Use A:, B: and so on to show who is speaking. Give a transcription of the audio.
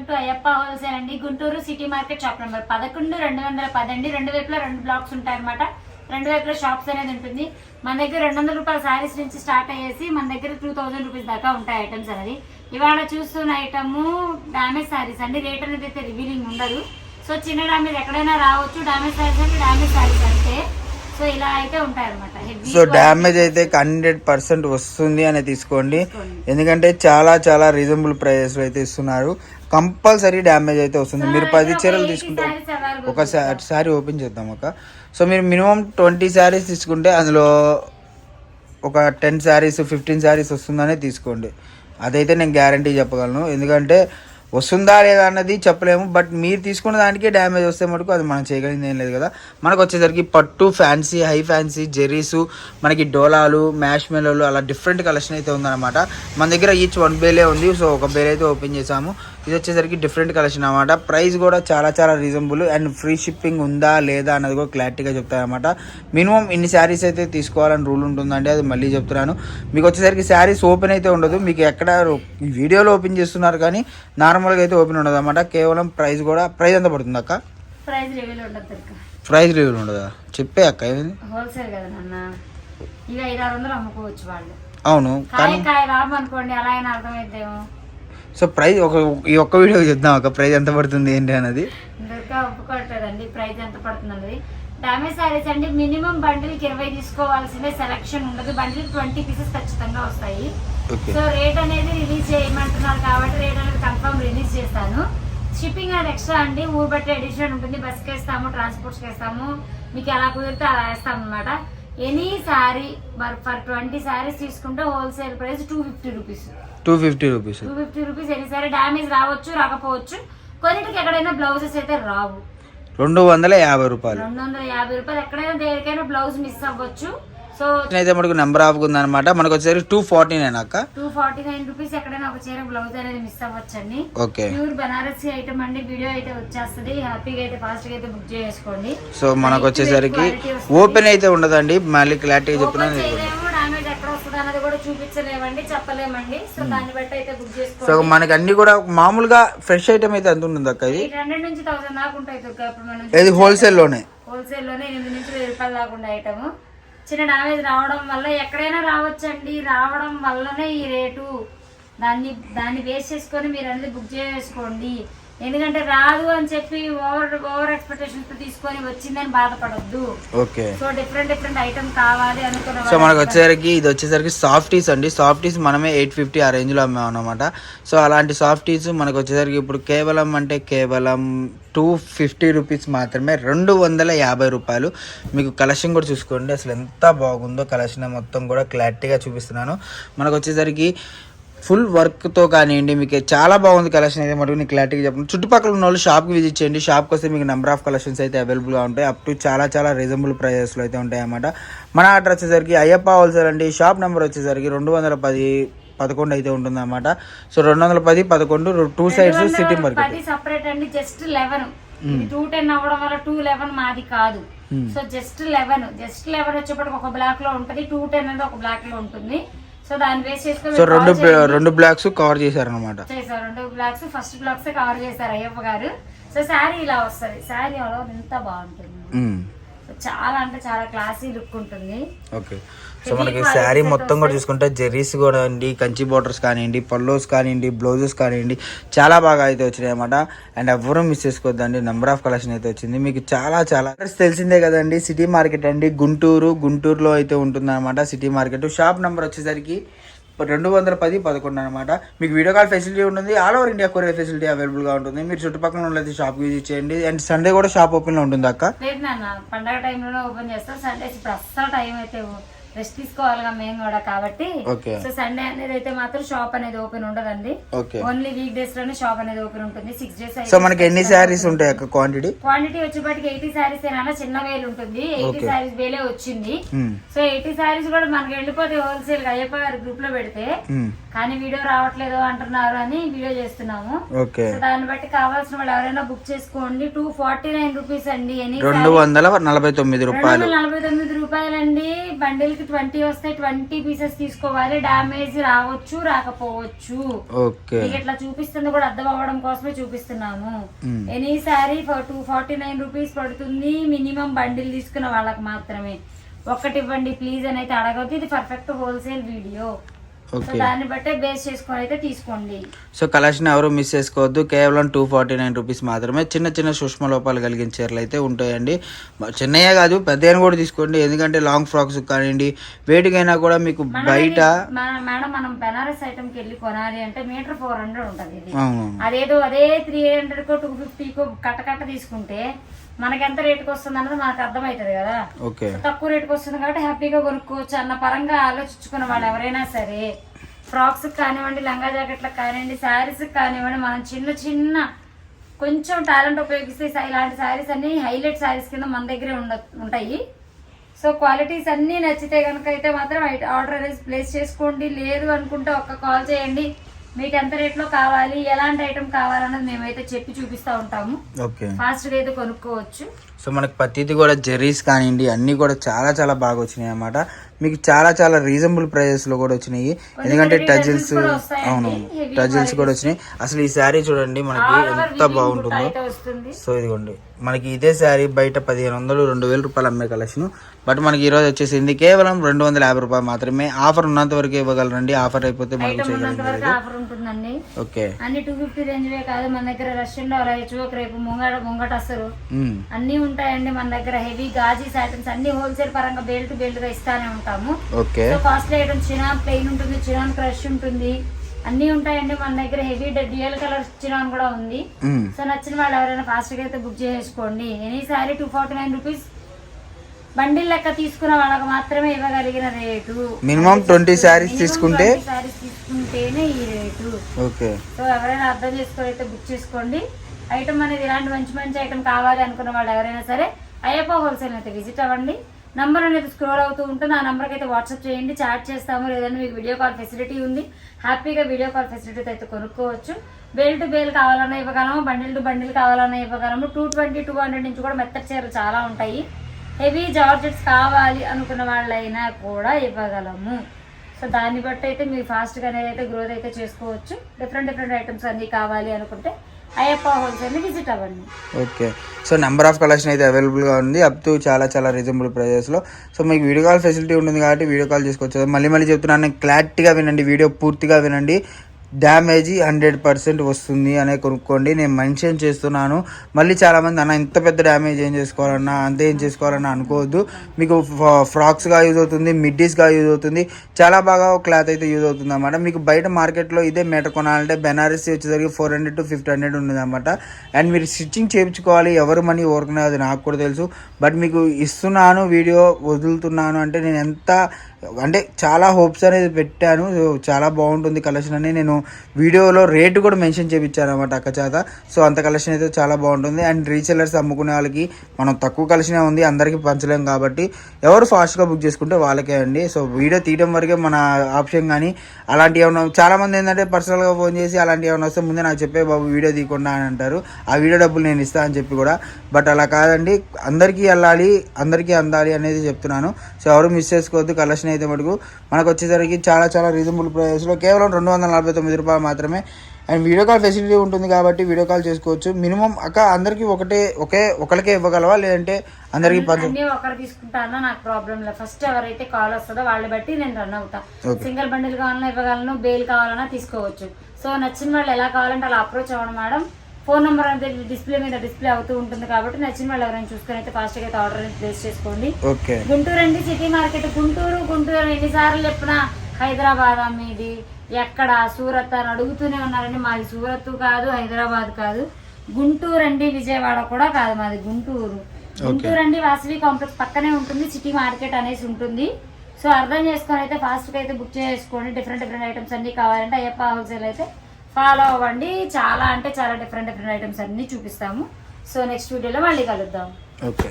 A: Welcome to Ayyappa wholesale అండి. Guntur city market shop number పదకొండు రెండు వందల పది అండి రెండు వైపులా రెండు బ్లాక్స్ ఉంటాయన్నమాట. రెండు వైపులా షాప్స్ అనేది ఉంటుంది. మన దగ్గర రెండు వందల రూపాయల శారీస్ నుంచి స్టార్ట్ అయ్యేసి మన దగ్గర టూ థౌసండ్ రూపీస్ దాకా ఉంటాయి ఐటమ్స్ అనేది ఇవాళ చూస్తున్న ఐటమ్ డామేజ్ శారీస్ అండి. రేట్ అనేది అయితే రివీలింగ్ ఉండదు. సో చిన్న డామేజ్ ఎక్కడైనా రావచ్చు. డామేజ్ శారీస్ అంటే డామేజ్ శారీస్ అంటే సో ఇలా అయితే ఉంటాయి అనమాట
B: సో డ్యామేజ్ అయితే హండ్రెడ్ పర్సెంట్ వస్తుంది అని తీసుకోండి. ఎందుకంటే చాలా చాలా రీజనబుల్ ప్రైజెస్ అయితే ఇస్తున్నారు. కంపల్సరీ డ్యామేజ్ అయితే వస్తుంది. మీరు పది చీరలు తీసుకుంటే ఒక శారీ ఓపెన్ చేద్దాం ఒక. సో మీరు మినిమం ట్వంటీ శారీస్ తీసుకుంటే అందులో ఒక టెన్ శారీస్ ఫిఫ్టీన్ శారీస్ వస్తుందనే తీసుకోండి. అదైతే నేను గ్యారంటీ చెప్పగలను. ఎందుకంటే వస్తుందా లేదా అన్నది చెప్పలేము. బట్ మీరు తీసుకున్న దానికి డ్యామేజ్ వస్తే మటుకు అది మనం చేయగలిగింది ఏం లేదు కదా. మనకు వచ్చేసరికి పట్టు ఫ్యాన్సీ హై ఫ్యాన్సీ జెర్రీసు మనకి డోలాలు మ్యాష్ మెలోలు అలా డిఫరెంట్ కలెక్షన్ అయితే ఉందన్నమాట. మన దగ్గర ఈచ్ వన్ బేలే ఉంది. సో ఒక బేల్ అయితే ఓపెన్ చేసాము ఇది వచ్చేసరికి డిఫరెంట్ కలెక్షన్ అనమాట ప్రైస్ కూడా చాలా చాలా రీజనబుల్ అండ్ ఫ్రీ షిప్పింగ్ ఉందా లేదా అన్నది కూడా క్లారిటీగా చెప్తారనమాట మినిమం ఇన్ని శారీస్ అయితే తీసుకోవాలని రూల్ ఉంటుందండి. అది మళ్ళీ చెప్తున్నాను. మీకు వచ్చేసరికి శారీస్ ఓపెన్ అయితే ఉండదు. మీకు ఎక్కడ వీడియోలో ఓపెన్ చేస్తున్నారు కానీ నార్మల్గా అయితే ఓపెన్ ఉండదు అనమాట కేవలం ప్రైస్ కూడా ప్రైస్ ఎంత పడుతుంది అక్క?
A: ప్రైస్ రివీల్ ఉండదు
B: చెప్పే అక్క ఏమైంది?
A: హోల్సేల్ కదా నాన్న. ఇవి ఐదు ఆరు వందలు అమ్ముకోవచ్చు వాళ్ళు.
B: అవును కానీ
A: రామనుకోండి అలా అయినా అర్థమైద్దేమో.
B: సో ప్రైస్ ఒక ఈ ఒక్క వీడియో చెప్దాం అక్క ప్రైస్ ఎంత పడుతుంది ఏంటి అన్నది?
A: ఇంకా ఒప్పుకోవట్లేదండి ప్రైస్ ఎంత పడుతుంది అన్నది. డామేజ్ శారీస్ అండి మినిమం బండిల్కి ఇరవై తీసుకోవాల్సిందే. సెలక్షన్ ఉండదు. బండిల్ ట్వంటీ పీసెస్ ఖచ్చితంగా వస్తాయి. సో రేట్ అనేది రిలీజ్ చేయమంటున్నారు కాబట్టి రేట్ అనేది కన్ఫర్మ్ రిలీజ్ చేస్తాను. షిప్పింగ్ అనేది ఎక్స్ట్రా అండి. ఊరు బట్టి ఎడిషన్ ఉంటుంది. బస్కి వేస్తాము ట్రాన్స్పోర్ట్స్కి వేస్తాము. మీకు ఎలా కుదిరితే అలా వేస్తాం అనమాట any sari for twenty saris తీసుకుంటే wholesale price two fifty rupees.
B: Two fifty rupees.
A: Two fifty rupees any sari damage రావచ్చు రాకపోవచ్చు. కొన్నిటికి ఎక్కడైనా బ్లౌజెస్ అయితే రావు.
B: రెండు వందల యాభై రూపాయలు.
A: రెండు వందల యాభై రూపాయలు ఎక్కడైనా దేనికైనా బ్లౌజ్ మిస్ అవ్వచ్చు. సో
B: అయితే మనకు నెంబర్ ఆఫ్ ఉందన్నమాట మనకు వచ్చేసరికి టూ ఫార్టీ నైన్ అక్క.
A: టూ ఫార్టీ నైన్ రూపీస్ ఎక్కడైనా ఒక చీర బ్లౌజ్ అనేది మిస్ అవ్వచ్చండి.
B: ఓకే.
A: ప్యూర్ బనారసి ఐటమ్ అండి. వీడియో అయితే వచ్చేస్తుంది. హ్యాపీగా అయితే ఫాస్ట్గా అయితే బుక్ చేసుకోండి.
B: సో మనకు వచ్చేసరికి ఓపెన్ అయితే ఉండదండి. మళ్ళీ
A: ఓపెన్ చేయలేము. డామేజ్ ఎక్కడ వస్తుంది అన్నది కూడా చూపించలేమండి చెప్పలేమండి. సో దాన్ని బట్టి అయితే బుక్
B: సో
A: చేసుకోండి
B: మనకి అన్ని కూడా మామూలుగా ఫ్రెష్ ఐటమ్ అయితే ఎంత ఉంటుంది అక్క ఇది
A: హండ్రెడ్ నుంచి థౌసండ్ దాకా ఉంటాయి దుర్గా ఇప్పుడు మనం
B: ఇది
A: హోల్సేల్లోనే హోల్సేల్లోనే ఎనిమిది నుంచి వెయ్యి రూపాయల దాకా ఉండే ఐటమ్ చిన్న డామేజ్ రావడం వల్ల ఎక్కడైనా రావచ్చండి. రావడం వల్లనే ఈ రేటు. దాన్ని దాన్ని బేస్ చేసుకొని మీరు అనేది బుక్ చేసుకోండి. ఎందుకంటే రాదు అని చెప్పి ఓవర్ ఓవర్ ఎక్స్పెక్టేషన్స్తో తీసుకొని వచ్చిందని బాధపడొద్దు.
B: Okay.
A: So different different item కావాలి అనుకున్న
B: సో మనకు వచ్చేసరికి ఇది వచ్చేసరికి సాఫ్టీస్ అండి. సాఫ్టీస్ మనమే ఎయిట్ ఫిఫ్టీ ఆ రేంజ్లో అమ్మాం అనమాట సో అలాంటి సాఫ్టీస్ మనకు వచ్చేసరికి ఇప్పుడు కేవలం అంటే కేవలం టూ ఫిఫ్టీ రూపీస్ మాత్రమే రెండు వందల యాభై రూపాయలు. మీకు కలెక్షన్ కూడా చూసుకోండి. అసలు ఎంత బాగుందో కలెక్షన్ మొత్తం కూడా క్లారిటీగా చూపిస్తున్నాను. మనకు వచ్చేసరికి ఫుల్ వర్క్తో కానివ్వండి మీకు చాలా బాగుంది కలెక్షన్ అయితే మటుకు నేను క్లారిటీగా చెప్పండి చుట్టుపక్కల ఉన్న వాళ్ళు షాప్కి విజిట్ చేయండి. షాప్కి వస్తే మీకు నెంబర్ ఆఫ్ కలెక్షన్స్ అయితే అవైలబుల్గా ఉంటాయి. అప్ టు చాలా చాలా రీజనబుల్ ప్రైజెస్లో అయితే ఉంటాయి అన్నమాట. మన ఆర్డర్ వచ్చేసరికి అయ్యప్ప హోల్సేల్ అండి. షాప్ నెంబర్ వచ్చేసరికి రెండు వందల పది పదకొండు అయితే ఉంటుంది అనమాట సో రెండు వందల పది పదకొండు two sides city market
A: separate అండి జస్ట్ లెవెన్ టూ టెన్ అవ్వడం వల్ల టూ లెవెన్ మాది కాదు. So just eleven just eleven వచ్చేప్పటికి ఒక బ్లాక్లో ఉంటది. టూ టెన్ అనేది ఒక బ్లాక్లో ఉంటుంది. సో దాన్ని బేస్ చేసుకొని
B: సో రెండు. రెండు బ్లాక్స్ కవర్ చేశారనమాట
A: చేశారు రెండు బ్లాక్స్ ఫస్ట్ బ్లాక్స్ కవర్ చేశారు అయ్యప్ప గారు. సో శారీ ఇలా వస్తది. శారీ అలా ఎంత బాగుంటుంది. చాలా అంటే చాలా క్లాసీ లుక్ ఉంటుంది.
B: ఓకే సో మనకి శారీ మొత్తం కూడా చూసుకుంటే జెర్రీస్ కూడా అండి కంచి బోర్డర్స్ కానివ్వండి పల్లోస్ కానివ్వండి బ్లౌజెస్ కానివ్వండి చాలా బాగా అయితే వచ్చినాయి అనమాట అండ్ ఎవరూ మిస్ చేసుకోవద్దండి నెంబర్ ఆఫ్ కలెక్షన్ అయితే వచ్చింది. మీకు చాలా చాలా అడ్రస్ తెలిసిందే కదండి సిటీ మార్కెట్ అండి గుంటూరు గుంటూరులో అయితే ఉంటుంది అనమాట సిటీ మార్కెట్ షాప్ నెంబర్ వచ్చేసరికి రెండు వందల పది పదకొండు అనమాట మీకు వీడియో కాల్ ఫెసిలిటీ ఉంటుంది all over India courier facility అవైలబుల్గా ఉంటుంది. మీరు చుట్టుపక్కల ఉన్నది షాప్ విజిట్ చేయండి. అండ్ సండే కూడా షాప్ ఓపెన్లో ఉంటుంది అక్క
A: లేదు నాన్న పండగ టైంలోనే ఓపెన్ చేస్తాం. సండే అస్సలు టైం అయితే రెస్ట్ తీసుకోవాలిగా మేము కూడా కాబట్టి. సో సండే అనేది అయితే మాత్రం షాప్ అనేది ఓపెన్ ఉండదండి. ఓన్లీ వీక్ డేస్లోనే షాప్ అనేది ఓపెన్ ఉంటుంది. సిక్స్ డేస్
B: సో మనకి ఎన్ని శారీస్ ఉంటాయి అక్క క్వాంటిటీ
A: క్వాంటిటీ వచ్చేప్పటికి ఎయిటీ శారీస్ ఏనా చిన్న వేలు ఉంటుంది. ఎయిటీ శారీస్ వేలే వచ్చింది. సో ఎయిటీ శారీస్ కూడా మనకి వెళ్ళిపోతే హోల్సేల్గా అయ్యప్ప గారి గ్రూప్లో పెడితే కానీ వీడియో రావట్లేదు అంటున్నారు అని వీడియో చేస్తున్నాము. దాన్ని బట్టి కావాల్సిన వాళ్ళు ఎవరైనా బుక్ చేసుకోండి. టూ ఫార్టీ నైన్ రూపీస్ అండి. ఎనీ
B: రెండు వందల నలభై తొమ్మిది రూపాయలు.
A: నలభై తొమ్మిది రూపాయలండి. బండిల్ కి ట్వంటీ వస్తాయి ట్వంటీ పీసెస్ తీసుకోవాలి. డ్యామేజ్ రావచ్చు రాకపోవచ్చు. మీకు ఇట్లా చూపిస్తుంది కూడా అర్థం అవ్వడం కోసమే చూపిస్తున్నాము. Any sari two forty nine rupees పడుతుంది. మినిమం బండిల్ తీసుకున్న వాళ్ళకి మాత్రమే. ఒక్కటి ఇవ్వండి ప్లీజ్ అని అయితే అడగద్దు. ఇది పర్ఫెక్ట్ హోల్సేల్ వీడియో దాన్ని బట్టే బేస్ చేసుకొని అయితే తీసుకోండి.
B: సో కలెక్షన్ ఎవరు మిస్ చేసుకోవద్దు. కేవలం టూ ఫార్టీ నైన్ రూపీస్ మాత్రమే చిన్న చిన్న సూక్ష్మ లోపాలు కలిగిన చీరలు అయితే ఉంటాయండి. చిన్నయే కాదు పెద్దయని కూడా తీసుకోండి. ఎందుకంటే లాంగ్ ఫ్రాక్స్ కానివ్వండి వేటికైనా కూడా మీకు బయట
A: మేడం మనం బెనారస్ ఐటమ్కి వెళ్ళి కొనాలి అంటే మీటర్ ఫోర్ హండ్రెడ్ ఉంటది అదేదో అదే త్రీ హండ్రెడ్ కో టూ ఫిఫ్టీకో కట్ట కట్ట తీసుకుంటే మనకి ఎంత రేటుకి వస్తుంది అన్నది మనకు అర్థమవుతుంది కదా. తక్కువ రేటుకి వస్తుంది కాబట్టి హ్యాపీగా కొనుక్కోవచ్చు అన్న పరంగా ఆలోచించుకున్న వాళ్ళు ఎవరైనా సరే ఫ్రాక్స్ కానివ్వండి లంగా జాకెట్లకు కానివ్వండి శారీస్ కానివ్వండి మనం చిన్న చిన్న కొంచెం టాలెంట్ ఉపయోగిస్తే ఇలాంటి శారీస్ అన్ని హైలైట్ శారీస్ కింద మన దగ్గరే ఉండ ఉంటాయి. సో క్వాలిటీస్ అన్నీ నచ్చితే కనుక అయితే మాత్రం ఆర్డర్ అనేది ప్లేస్ చేసుకోండి. లేదు అనుకుంటే ఒక్క కాల్ చేయండి. మీకు ఎంత రేట్లో కావాలి ఎలాంటి ఐటమ్ కావాలన్నది మేమైతే చెప్పి చూపిస్తూ ఉంటాము.
B: ఓకే.
A: ఫాస్ట్గా అయితే కొనుక్కోవచ్చు.
B: సో మనకి ప్రతిదీ కూడా జెర్రీస్ కానివ్వండి అన్నీ కూడా చాలా చాలా బాగా వచ్చినాయి అన్నమాట. మీకు చాలా చాలా రీజనబుల్ ప్రైజెస్లో కూడా వచ్చినాయి. ఎందుకంటే టజిల్స్. అవును టజిల్స్ కూడా వచ్చినాయి. అసలు ఈ శారీ చూడండి మనకి ఎంత బాగుంటుందో. సో ఇదిగోండి. మనకి ఇదే శారీ బయట పదిహేను వందలు రెండు వేల రూపాయలు అమ్మే కలెక్షన్ బట్ మనకి ఈరోజు వచ్చేసింది కేవలం రెండు వందల యాభై రూపాయలు మాత్రమే. ఆఫర్ ఉన్నంత వరకు ఇవ్వగలరండి. ఆఫర్ అయిపోతే మనకు
A: ఉంటుందండి.
B: ఓకే.
A: అన్ని టూ ఫిఫ్టీ రేంజ్వే కాదు మన దగ్గర రష్యన్ డాలర్ హెచ్ఓక్ రేపు ముంగట ముంగట అసలు అన్ని ఉంటాయండి మన దగ్గర హెవీ గాజీ సాటన్స్ అన్ని హోల్సేల్ పరంగా బెల్ట్ బెల్ట్గా ఇస్తానే ఉంటాము.
B: Okay.
A: Costly item chinon plain ఉంటుంది చినాన్ క్రష్ ఉంటుంది. అన్ని ఉంటాయండి మన దగ్గర హెవీ డ్యూయల్ కలర్ చినాన్ కూడా ఉంది. సో నచ్చిన వాళ్ళు ఎవరైనా ఫాస్ట్గా అయితే బుక్ చేసుకోండి. Any sari two forty nine rupees bundle లెక్క తీసుకున్న వాళ్ళకి మాత్రమే ఇవ్వగలిగిన రేటు.
B: మినిమం ట్వంటీ శారీస్ తీసుకుంటే?
A: సారీస్ తీసుకుంటేనే ఈ రేటు.
B: ఓకే.
A: సో ఎవరైనా అర్థం చేసుకొని అయితే బుక్ చేసుకోండి. ఐటమ్ అనేది ఇలాంటి మంచి మంచి ఐటమ్ కావాలి అనుకున్న వాళ్ళు ఎవరైనా సరే అయ్యప్ప హోల్సేల్ అయితే విజిట్ అవ్వండి. నంబర్ అనేది స్క్రోల్ అవుతూ ఉంటుంది. ఆ నెంబర్కి అయితే వాట్సాప్ చేయండి చాట్ చేస్తాము. లేదంటే మీకు వీడియో కాల్ ఫెసిలిటీ ఉంది. హ్యాపీగా వీడియో కాల్ ఫెసిలిటీ అయితే కొనుక్కోవచ్చు. బేల్ టు బేల్ కావాలన్నా ఇవ్వగలము బండిల్ టు బండిల్ కావాలన్నా ఇవ్వగలము. టూ ట్వంటీ టూ హండ్రెడ్ నుంచి కూడా మెత్తటి చీరలు చాలా ఉంటాయి. హెవీ జార్జెట్స్ కావాలి అనుకున్న వాళ్ళైనా కూడా ఇవ్వగలము. సో దాన్ని బట్టి అయితే మీరు ఫాస్ట్గా అనేది అయితే గ్రోత్ అయితే చేసుకోవచ్చు. డిఫరెంట్ డిఫరెంట్ ఐటమ్స్ అన్నీ కావాలి అనుకుంటే అయ్యప్ప హోల్సేల్ని విజిట్ అవ్వండి.
B: Okay. So number of collection అయితే అవైలబుల్గా ఉంది. అప్ టు చాలా చాలా రీజనబుల్ ప్రైజెస్లో సో మీకు వీడియో కాల్ ఫెసిలిటీ ఉంటుంది కాబట్టి వీడియో కాల్ చేసుకోవచ్చు. మళ్ళీ మళ్ళీ చెప్తున్నాను క్లారిటీగా వినండి వీడియో పూర్తిగా వినండి. డ్యామేజ్ హండ్రెడ్ పర్సెంట్ వస్తుంది అనే కొనుక్కోండి. నేను మెన్షన్ చేస్తున్నాను. మళ్ళీ చాలామంది అన్న ఇంత పెద్ద డ్యామేజ్ ఏం చేసుకోవాలన్నా అంతే ఏం చేసుకోవాలన్నా అనుకోవద్దు. మీకు ఫ్రాక్స్గా యూజ్ అవుతుంది మిడ్డీస్గా యూజ్ అవుతుంది. చాలా బాగా క్లాత్ అయితే యూజ్ అవుతుంది అనమాట మీకు బయట మార్కెట్లో ఇదే మీటర్ కొనాలంటే బెనారస్ వచ్చేసరికి four hundred to fifty hundred ఉంది అనమాట అండ్ మీరు స్టిచ్చింగ్ చేయించుకోవాలి. ఎవరు మనీ ఓరుకునే అది నాకు కూడా తెలుసు. బట్ మీకు ఇస్తున్నాను వీడియో వదులుతున్నాను అంటే నేను ఎంత అంటే చాలా హోప్స్ అనేది పెట్టాను. సో చాలా బాగుంటుంది కలెక్షన్ అని నేను వీడియోలో రేటు కూడా మెన్షన్ చేయించాను అనమాట అక్క చేత. సో అంత కలెక్షన్ అయితే చాలా బాగుంటుంది. అండ్ రీసెలర్స్ అమ్ముకునే వాళ్ళకి మనం తక్కువ కలెక్షనే ఉంది. అందరికీ పంచలేం కాబట్టి ఎవరు ఫాస్ట్గా బుక్ చేసుకుంటే వాళ్ళకే అండి. సో వీడియో తీయడం వరకే మన ఆప్షన్ కానీ అలాంటివి ఏమైనా చాలామంది ఏంటంటే పర్సనల్గా ఫోన్ చేసి అలాంటివి ఏమైనా వస్తే ముందే నాకు చెప్పే బాబు వీడియో తీయకుండా అని అంటారు. ఆ వీడియో డబ్బులు నేను ఇస్తా అని చెప్పి కూడా. బట్ అలా కాదండి. అందరికీ వెళ్ళాలి అందరికీ అందాలి అనేది చెప్తున్నాను. సో ఎవరు మిస్ చేసుకోవద్దు. కలెక్షన్ అయితే మటుకు మనకు వచ్చేసరికి చాలా చాలా రీజనబుల్ ప్రైస్లో కేవలం రెండు వందల నలభై తొమ్మిది రూపాయలు మాత్రమే. అండ్ వీడియో కాల్ ఫెసిలిటీ ఉంటుంది కాబట్టి వీడియో కాల్ చేసుకోవచ్చు. మినిమం అక్క అందరికీ ఒకటే ఒకే ఒకరికే ఇవ్వగలవా? లేదంటే అందరికీ
A: ఒకరు తీసుకుంటానో? నాకు ప్రాబ్లం లేదు. ఫస్ట్ ఎవరైతే కాల్ వస్తుందో వాళ్ళని బట్టి నేను రన్ అవుతా.
B: Okay.
A: సింగిల్ బండిల్ కావాలన్నా ఇవ్వగలను బెయిల్ కావాలన్నా తీసుకోవచ్చు. సో నచ్చిన వాళ్ళు ఎలా కావాలంటే అలా అప్రోచ్ అవ్వడం మేడం ఫోన్ నెంబర్ అనేది డిస్ప్లే మీద డిస్ప్లే అవుతూ ఉంటుంది కాబట్టి నచ్చిన వాళ్ళు ఎవరైనా చూసుకొని అయితే ఫాస్ట్గా అయితే ఆర్డర్ అనేది ప్లేస్ చేసుకోండి. గుంటూరు అండి సిటీ మార్కెట్. గుంటూరు గుంటూరు ఎన్నిసార్లు చెప్పినా హైదరాబాద్ మీది? ఎక్కడ? సూరత్ అని అడుగుతూనే ఉన్నారండి. మాది సూరత్ కాదు హైదరాబాద్ కాదు. గుంటూరు అండి విజయవాడ కూడా కాదు మాది గుంటూరు. గుంటూరు అండి వాసవి కాంప్లెక్స్ పక్కనే ఉంటుంది సిటీ మార్కెట్ అనేసి ఉంటుంది. సో అర్థం చేసుకొని అయితే ఫాస్ట్గా అయితే బుక్ చేసుకోండి. డిఫరెంట్ డిఫరెంట్ ఐటమ్స్ అన్ని కావాలంటే అయ్యప్ప హోల్సేల్ అయితే ఫాలో అవ్వండి. చాలా అంటే చాలా డిఫరెంట్ డిఫరెంట్ ఐటమ్స్ అన్ని చూపిస్తాము. సో నెక్స్ట్ వీడియోలో మళ్ళీ కలుద్దాం.
B: ఓకే.